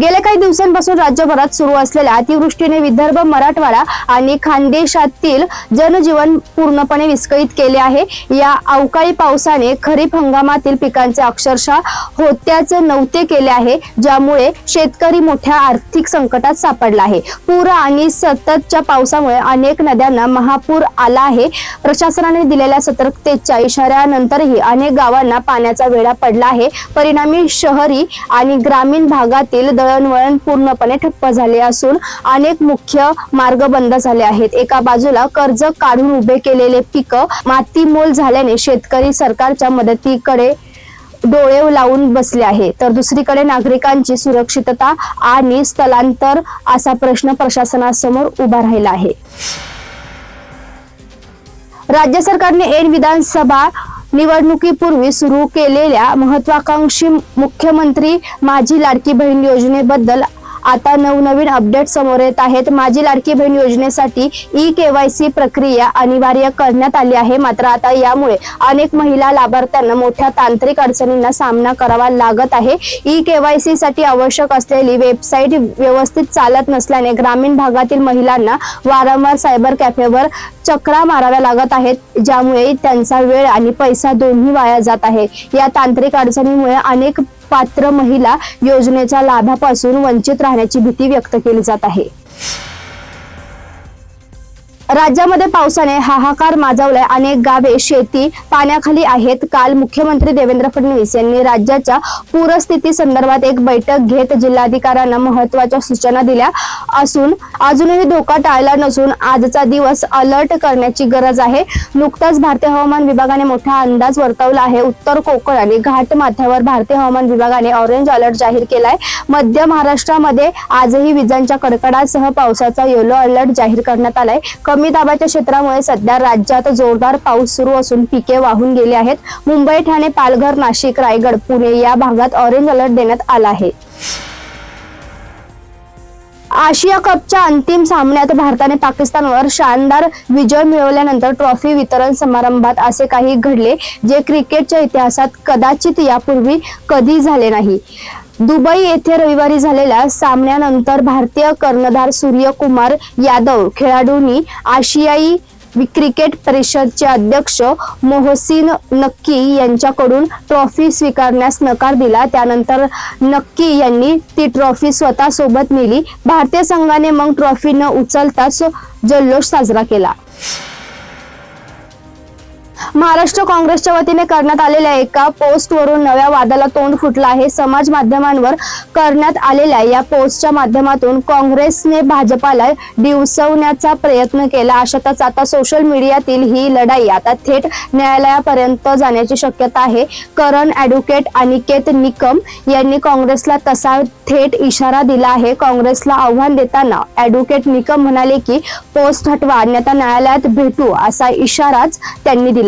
गेल्या काही दिवसांपासून राज्यभरात सुरू असलेल्या अतिवृष्टीने विदर्भ मराठवाडा आणि खानदेशातील जनजीवन पूर्णपणे विस्कळीत केले आहे. या अवकाळी पावसाने खरीप हंगामातील पिकांचे अक्षरशः होत्याचे नव्हते केले आहे ज्यामुळे शेतकरी मोठ्या आर्थिक संकटात सापडला आहे. पूर आणि सततच्या पावसामुळे अनेक नद्यांना महापूर आला आहे. प्रशासनाने दिलेल्या सतर्कतेच्या इशाऱ्यानंतरही अनेक गावांना पाण्याचा वेढा पडला आहे. परिणामी शहरी आणि ग्रामीण भागातील दळणवळण पूर्णपणे ठप्प झाले असून अनेक मुख्य मार्ग बंद झाले आहेत. एका बाजूला कर्ज काढून उभे केलेले पीक मातीमोल झाल्याने शेतकरी सरकारच्या मदतीकडे डोळे लावून बसले आहे. तर दुसरीकडे नागरिकांची सुरक्षितता आणि स्थलांतर असा प्रश्न प्रशासनासमोर उभा राहिला आहे. राज्य सरकारने एन विधानसभा निवडणुकीपूर्वी सुरू केलेल्या महत्वाकांक्षी मुख्यमंत्री माझी लाडकी बहीण योजनेबद्दल आता नवनवीन अपडेट समोर येत आहेत. माझी लाडकी बहीण योजनेसाठी ई केवायसी प्रक्रिया अनिवार्य करण्यात आली आहे. मात्र आता यामुळे अनेक महिला लाभार्थ्यांना मोठ्या तांत्रिक अडचणींना सामना करावा लागत आहे. ई केवायसी साठी आवश्यक असलेली वेबसाईट व्यवस्थित चालत नसल्याने ग्रामीण भागातील महिलांना वारंवार सायबर कॅफेवर चक्रा माराव्या लागत आहेत. ज्यामुळे त्यांचा वेळ आणि पैसा दोन्ही वाया जात आहे. या तांत्रिक अडचणीमुळे अनेक पात्र महिला योजनेच्या लाभापासून वंचित राहण्याची भीती व्यक्त केली जात आहे. राज्यामध्ये पावसाने हाहाकार माजवलाय. अनेक गावे शेती पाण्याखाली आहेत. काल मुख्यमंत्री देवेंद्र फडणवीस यांनी राज्याच्या पूरस्थिती संदर्भात एक बैठक घेत जिल्हाधिकाऱ्यांना महत्त्वाच्या सूचना दिल्या असून अजूनही धोका टाळला नसून आजचा दिवस अलर्ट करण्याची गरज आहे. नुकताच भारतीय हवामान विभागाने मोठा अंदाज वर्तवला आहे. उत्तर कोकण आणि घाट माथ्यावर भारतीय हवामान विभागाने ऑरेंज अलर्ट जाहीर केलाय. मध्य महाराष्ट्रामध्ये आजही विजांच्या कडकडासह पावसाचा येलो अलर्ट जाहीर करण्यात आलाय. कमी दाबाच्या क्षेत्रामुळे सध्या राज्यात जोरदार पाऊस सुरू असून पिके वाहून गेली आहेत. मुंबई ठाणे पालघर नाशिक रायगड पुणे या भागात ऑरेंज अलर्ट देण्यात आला आहे. आशिया कपच्या अंतिम सामन्यात भारताने पाकिस्तानवर शानदार विजय मिळवल्यानंतर ट्रॉफी वितरण समारंभात असे काही घडले जे क्रिकेटच्या इतिहासात कदाचित यापूर्वी कधी झाले नाही. दुबई येथे रविवारी झालेल्या सामन्यानंतर भारतीय कर्णधार सूर्यकुमार यादव खेळाडूंनी आशियाई क्रिकेट परिषदचे अध्यक्ष मोहसिन नक्की यांच्याकडून ट्रॉफी स्वीकारण्यास नकार दिला. त्यानंतर नक्की यांनी ती ट्रॉफी स्वतः सोबत नेली. भारतीय संघाने मग ट्रॉफी न उचलताच जल्लोष साजरा केला. महाराष्ट्र काँग्रेसच्या वतीने करण्यात आलेल्या एका पोस्टवरून नव्या वादाला तोंड फुटलं आहे. समाज माध्यमांवर करण्यात आलेल्या या पोस्टच्या माध्यमातून काँग्रेसने भाजपाला दिवसवण्याचा प्रयत्न केला. अशातच आता सोशल मीडियातील ही लढाई आता थेट न्यायालयापर्यंत जाण्याची शक्यता आहे. करण ॲडव्होकेट अनिकेत निकम यांनी काँग्रेसला तसा थेट इशारा दिला आहे. काँग्रेसला आव्हान देताना ॲडव्होकेट निकम म्हणाले की पोस्ट हटवा अन्यथा न्यायालयात भेटू असा इशाराच त्यांनी दिला.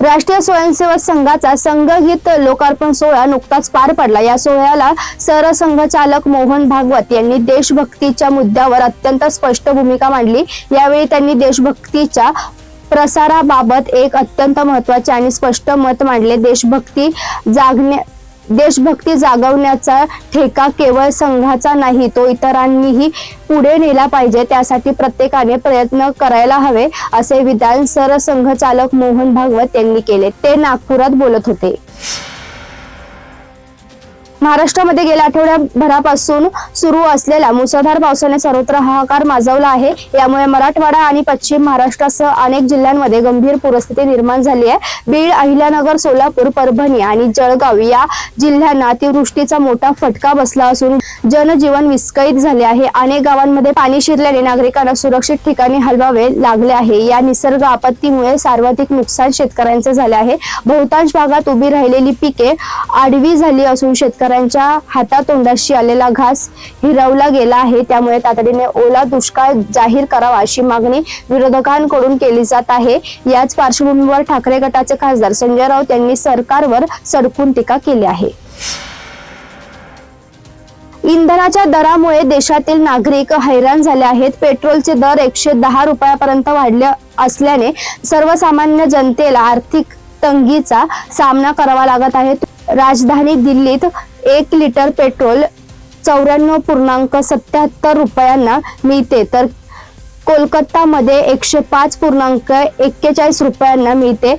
राष्ट्रीय स्वयंसेवक संघाचा संघहित लोकार्पण सोहळा नुकताच पार पडला. या सोहळ्याला सरसंघचालक मोहन भागवत यांनी देशभक्तीच्या मुद्द्यावर अत्यंत स्पष्ट भूमिका मांडली. यावेळी त्यांनी देशभक्तीच्या प्रसाराबाबत एक अत्यंत महत्त्वाचे आणि स्पष्ट मत मांडले. देशभक्ती जागण्या देशभक्ती जागवण्याचा ठेका केवळ संघाचा नाही तो इतरांनीही पुढे नेला पाहिजे. त्यासाठी प्रत्येकाने प्रयत्न करायला हवे असे विधान सरसंघचालक मोहन भागवत यांनी केले. ते नागपुरात बोलत होते. महाराष्ट्रामध्ये गेल्या आठवड्याभरापासून सुरू असलेल्या मुसळधार पावसाने सर्वत्र हाहाकार माजवला आहे. यामुळे मराठवाडा आणि पश्चिम महाराष्ट्रासह अनेक जिल्ह्यांमध्ये गंभीर पूरस्थिती निर्माण झाली आहे. बीड अहिल्यानगर सोलापूर परभणी आणि जळगाव या जिल्ह्यांना अतिवृष्टीचा मोठा फटका बसला असून जनजीवन विस्कळीत झाले आहे. अनेक गावांमध्ये पाणी शिरल्याने नागरिकांना सुरक्षित ठिकाणी हलवावे लागले आहे. या निसर्ग आपत्तीमुळे सार्वत्रिक नुकसान शेतकऱ्यांचे झाले आहे. बहुतांश भागात उभी राहिलेली पिके आडवी झाली असून शेतकरी शेतकऱ्यांच्या हातातोंडाशी आलेला घास हिरवला गेला आहे. त्यामुळे तातडीने ओला दुष्काळ जाहीर करावा अशी मागणी विरोधकांकडून केली जात आहे. याच पार्श्वभूमीवर ठाकरे गटाचे खासदार संजय राऊत यांनी सरकारवर सडकून टीका केली आहे. इंधनाच्या दरामुळे देशातील नागरिक हैराण झाले आहेत. पेट्रोलचे दर एकशे दहा रुपयापर्यंत वाढले असल्याने सर्वसामान्य जनतेला आर्थिक तंगीचा सामना करावा लागत आहे. राजधानी दिल्लीत एक लिटर पेट्रोल चौऱ्याण्णव पूर्णांक सत्याहत्तर रुपयांना मिळते. तर कोलकातामध्ये एकशे पाच पूर्णांक एक्केचाळीस रुपयांना मिळते.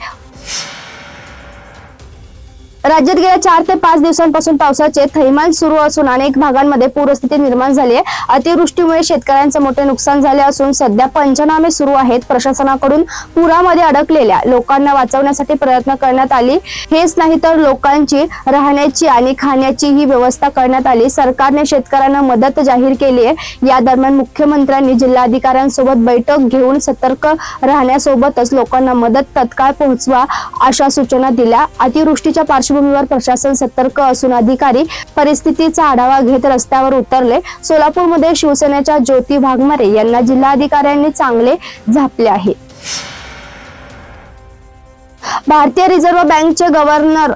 राज्यात गेल्या चार ते पाच दिवसांपासून पावसाचे थैमान सुरू असून अनेक भागांमध्ये पूरस्थिती निर्माण झाली आहे. अतिवृष्टीमुळे शेतकऱ्यांचे मोठे नुकसान झाले असून सध्या पंचनामे सुरू आहेत. प्रशासनाकडून पुरामध्ये अडकलेल्या लोकांना वाचवण्यासाठी प्रयत्न करण्यात आली. हेच नाही तर लोकांची राहण्याची आणि खाण्याची ही व्यवस्था करण्यात आली. सरकारने शेतकऱ्यांना मदत जाहीर केली आहे. या दरम्यान मुख्यमंत्र्यांनी जिल्हाधिकाऱ्यांसोबत बैठक घेऊन सतर्क राहण्यासोबतच लोकांना मदत तत्काळ पोहोचवा अशा सूचना दिल्या. अतिवृष्टीच्या पार्श्वभूमीवर प्रशासन सतर्क असून अधिकारी परिस्थितीचा आढावा घेत रस्त्यावर उतरले. सोलापूरमध्ये शिवसेनेच्या ज्योती वाघमारे यांना जिल्हाधिकाऱ्यांनी चांगले झापले आहे. भारतीय रिझर्व्ह बँकचे गव्हर्नर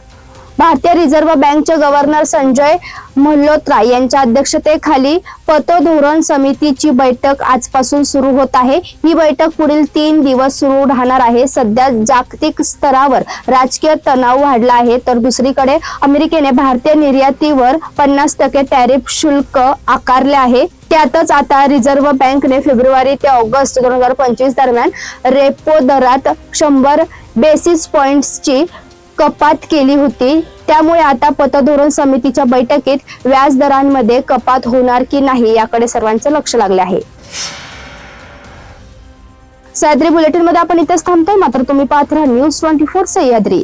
भारतीय रिझर्व्ह बँकचे गव्हर्नर संजय मल्होत्रा यांच्या अध्यक्षतेखाली पतधोरण समितीची बैठक आजपासून सुरू होत आहे. ही बैठक पुढील तीन दिवस सुरू राहणार आहे. सध्या जागतिक स्तरावर राजकीय तणाव वाढला आहे. तर दुसरीकडे अमेरिकेने भारतीय निर्यातीवर पन्नास टक्के टॅरिफ शुल्क आकारले आहे. त्यातच आता रिझर्व्ह बँकने फेब्रुवारी ते ऑगस्ट दोन हजार पंचवीस दरम्यान रेपो दरात शंभर बेसिस पॉइंट्सची कपात केली होती. त्यामुळे आता पतधोरण समितीच्या बैठकीत व्याज दरांमध्ये कपात होणार की नाही याकडे सर्वांचं लक्ष लागले आहे. सह्याद्री बुलेटिनमध्ये आपण इथेच थांबतोय. मात्र तुम्ही पाहत राहा न्यूज ट्वेंटी फोर सह्याद्री.